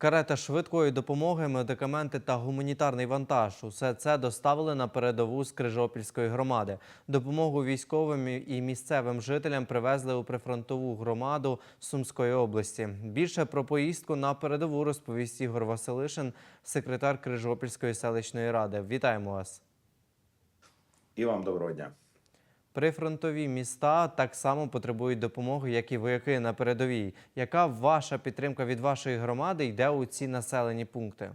Карета швидкої допомоги, медикаменти та гуманітарний вантаж – усе це доставили на передову з Крижопільської громади. Допомогу військовим і місцевим жителям привезли у прифронтову громаду Сумської області. Більше про поїздку на передову розповість Ігор Василишин, секретар Крижопільської селищної ради. Вітаємо вас! І вам доброго дня. Прифронтові міста так само потребують допомоги, як і вояки на передовій. Яка ваша підтримка від вашої громади йде у ці населені пункти?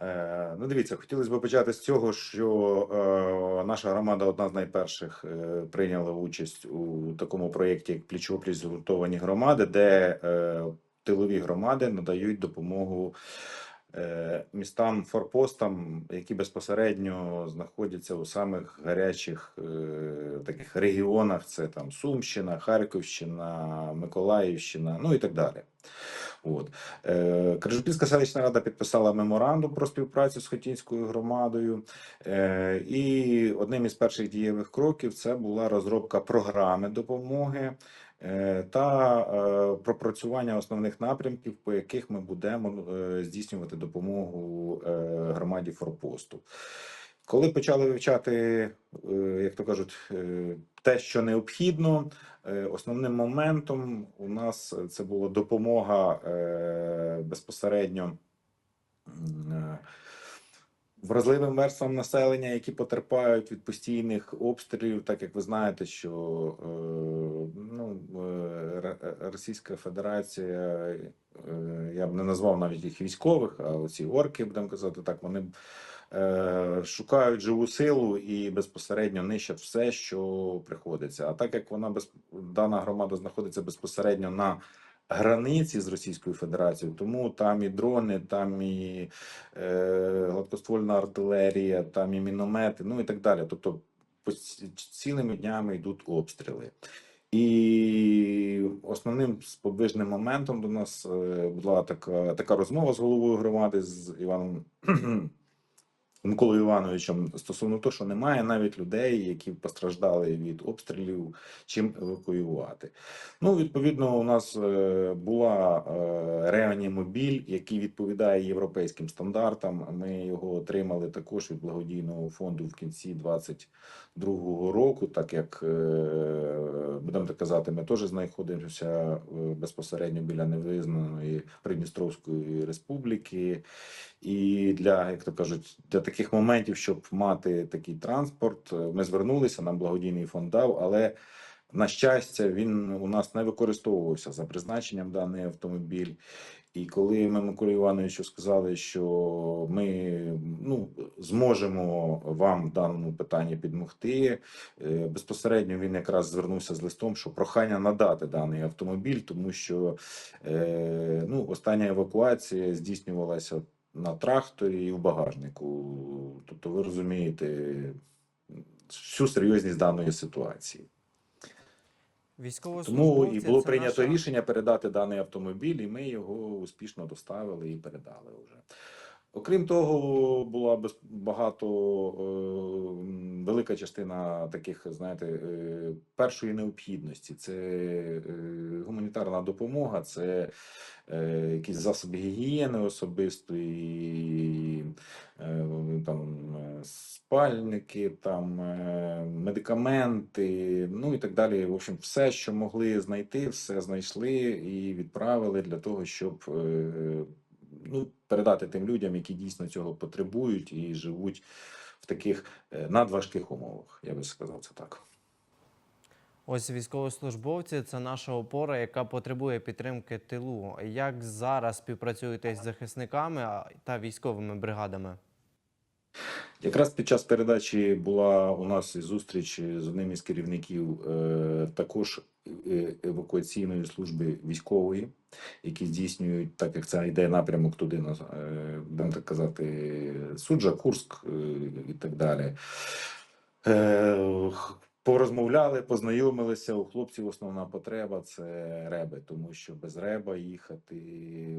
Е, ну, дивіться, хотілося б почати з цього, що е, наша громада одна з найперших е, прийняла участь у такому проєкті, як пліч-опліч згуртовані громади, де е, тилові громади надають допомогу містам форпостам, які безпосередньо знаходяться у самих гарячих е, таких регіонах: це там Сумщина, Харківщина, Миколаївщина, ну і так далі. От. Е, Крижопільська селищна рада підписала меморандум про співпрацю з Хотінською громадою. Е, І одним із перших дієвих кроків це була розробка програми допомоги е, та е, пропрацювання основних напрямків, по яких ми будемо е, здійснювати допомогу е, громаді форпосту. Коли почали вивчати, е, як то кажуть, е, те, що необхідно, е, основним моментом у нас це була допомога е, безпосередньо е, вразливим верствам населення, які потерпають від постійних обстрілів, так як ви знаєте, що е, ну, е, Російська Федерація, е, я б не назвав навіть їх військових, а оці орки, будемо казати так, вони шукають живу силу і безпосередньо нищать все, що приходиться. А так як вона без дана громада знаходиться безпосередньо на границі з Російською Федерацією, тому там і дрони, там і е, гладкоствольна артилерія, там і міномети, ну і так далі. Тобто цілими днями йдуть обстріли. І основним сподвижним моментом до нас е, була така, така розмова з головою громади з Іваном Миколою Івановичем стосовно того, що немає навіть людей, які постраждали від обстрілів, чим евакуювати. Ну, відповідно, у нас е, була е, реанімобіль, який відповідає європейським стандартам. Ми його отримали також від благодійного фонду в кінці 22-го року, так як е, будемо так казати, ми теж знаходимося безпосередньо біля невизнаної Придністровської республіки. І для, як то кажуть, для таких моментів, щоб мати такий транспорт, е, ми звернулися, нам благодійний фонд дав, але на щастя, він у нас не використовувався за призначенням даний автомобіль. І коли ми Миколі Івановичу сказали, що ми ну, зможемо вам в даному питанні підмогти, е, безпосередньо він якраз звернувся з листом, що прохання надати даний автомобіль, тому що е, ну, остання евакуація здійснювалася на тракторі і в багажнику. Тобто, ви розумієте всю серйозність даної ситуації. Тому і було прийнято наша- рішення передати даний автомобіль, і ми його успішно доставили і передали вже. Окрім того, була багато е, велика частина таких, знаєте, е, першої необхідності. Це е, гуманітарна допомога, це якісь засоби гігієни особистої, там спальники, там медикаменти, ну і так далі. В общем, все, що могли знайти, все знайшли і відправили для того, щоб ну, передати тим людям, які дійсно цього потребують і живуть в таких е, надважких умовах. Я би сказав це так. Ось військовослужбовці це наша опора, яка потребує підтримки тилу. Як зараз співпрацюєте з захисниками та військовими бригадами? Якраз під час передачі була у нас зустріч з одним із керівників е, також е, евакуаційної служби військової, які здійснюють, так як це йде напрямок туди, на, е, будемо так казати, Суджа, Курск і так далі. Порозмовляли, познайомилися. У хлопців основна потреба це реби, тому що без реба їхати,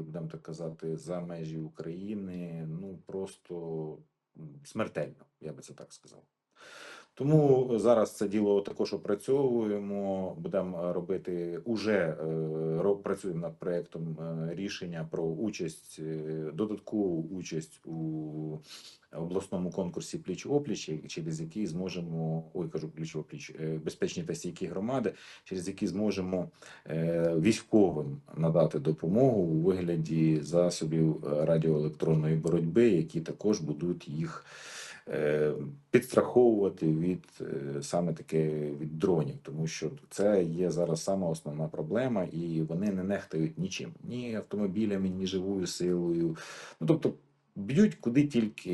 будемо так казати, за межі України ну просто смертельно, я би це так сказав. Тому зараз це діло також опрацьовуємо. Будемо робити уже е, працюємо над проектом е, рішення про участь, е, додаткову участь у обласному конкурсі пліч опліч, через який зможемо ой, кажу пліч опліч, е, безпечні та стійкі громади, через які зможемо е, військовим надати допомогу у вигляді засобів е, радіоелектронної боротьби, які також будуть їх е, підстраховувати від е, саме таке від дронів, тому що це є зараз сама основна проблема, і вони не нехтають нічим, ні автомобілями, ні живою силою. Ну тобто. Б'ють куди тільки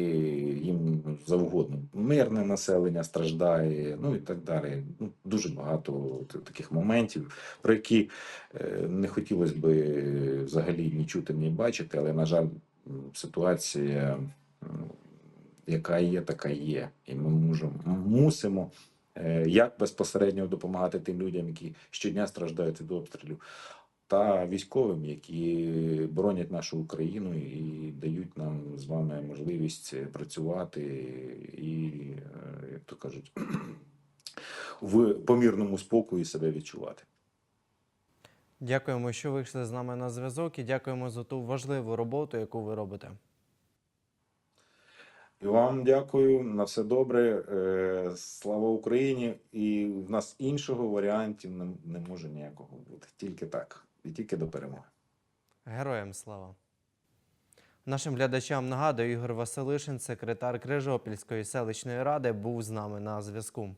їм завгодно. Мирне населення страждає, ну і так далі. Ну, дуже багато таких моментів, про які е, не хотілося би взагалі ні чути, ні бачити, але, на жаль, ситуація, яка є, така є. І ми можемо, мусимо е, як безпосередньо допомагати тим людям, які щодня страждають від обстрілів, та військовим, які боронять нашу Україну і дають нам з вами можливість працювати і, е, як то кажуть, в помірному спокої себе відчувати. Дякуємо, що вийшли з нами на зв'язок, і дякуємо за ту важливу роботу, яку ви робите. І вам дякую на все добре. Е, Слава Україні! І в нас іншого варіантів не, не може ніякого бути. Тільки так, і тільки до перемоги. Героям слава! Нашим глядачам нагадую, Ігор Василишин, секретар Крижопільської селищної ради, був з нами на зв'язку.